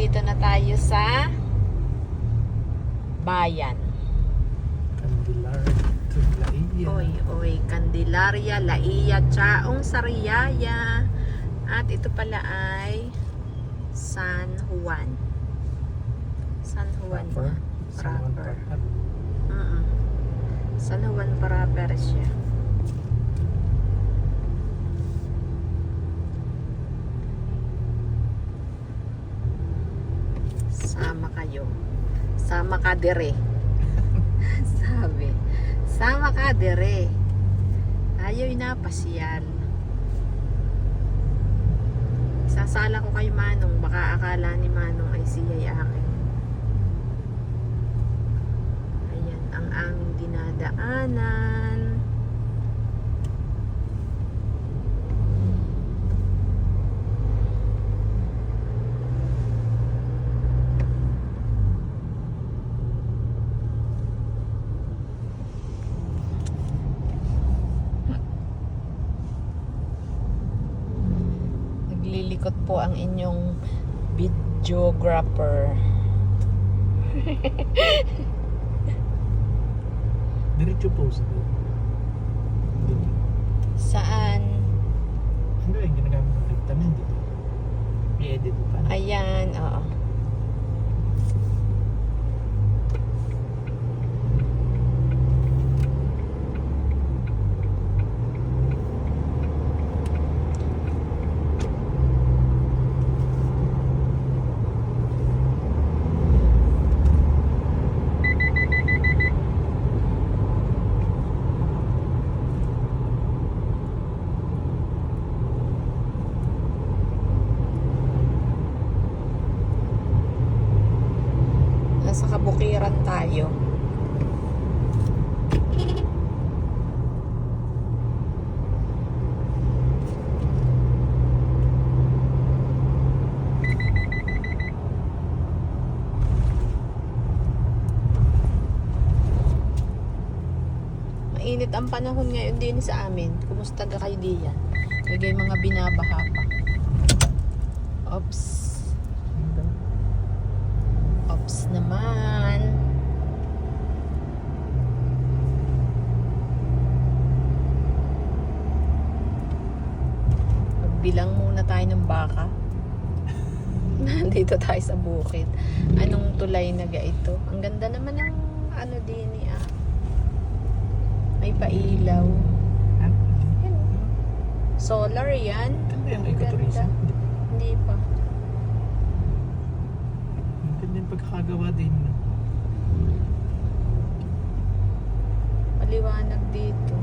nandito na tayo sa bayan. Laia. Oy, oy, Candelaria, Laia, Chaong, Sariaya. At ito pala ay San Juan. San Juan. Proper. San Juan Proper. Proper. Mm-mm. San Juan Proper siya. Sama kayo. Sama ka dire. Sabi. Sama ka dire. Tayo inapasyal. Sasala ko kay Manong. Baka akala ni Manong ay siya'y akin. Ayan ang aming dinadaanan. Naglilikot po ang inyong videographer. Diretso po sa dito. Saan? Ano yung ginagamit ng vitamin dito? I-edit pa. Ayan, oo. Nasa kabukiran tayo. Mainit ang panahon ngayon din sa amin. Kumusta ka kayo diyan? May mga binabaha pa. Oops. Naman. Magbilang muna tayo ng baka. Nandito tayo sa bukid. Anong tulay na ga ito? Ang ganda naman ng ano din eh, ah. May pailaw. Yan. Solar yan. Ganda ecotourism. Hindi pa. Pagkakagawa din. Maliwanag dito.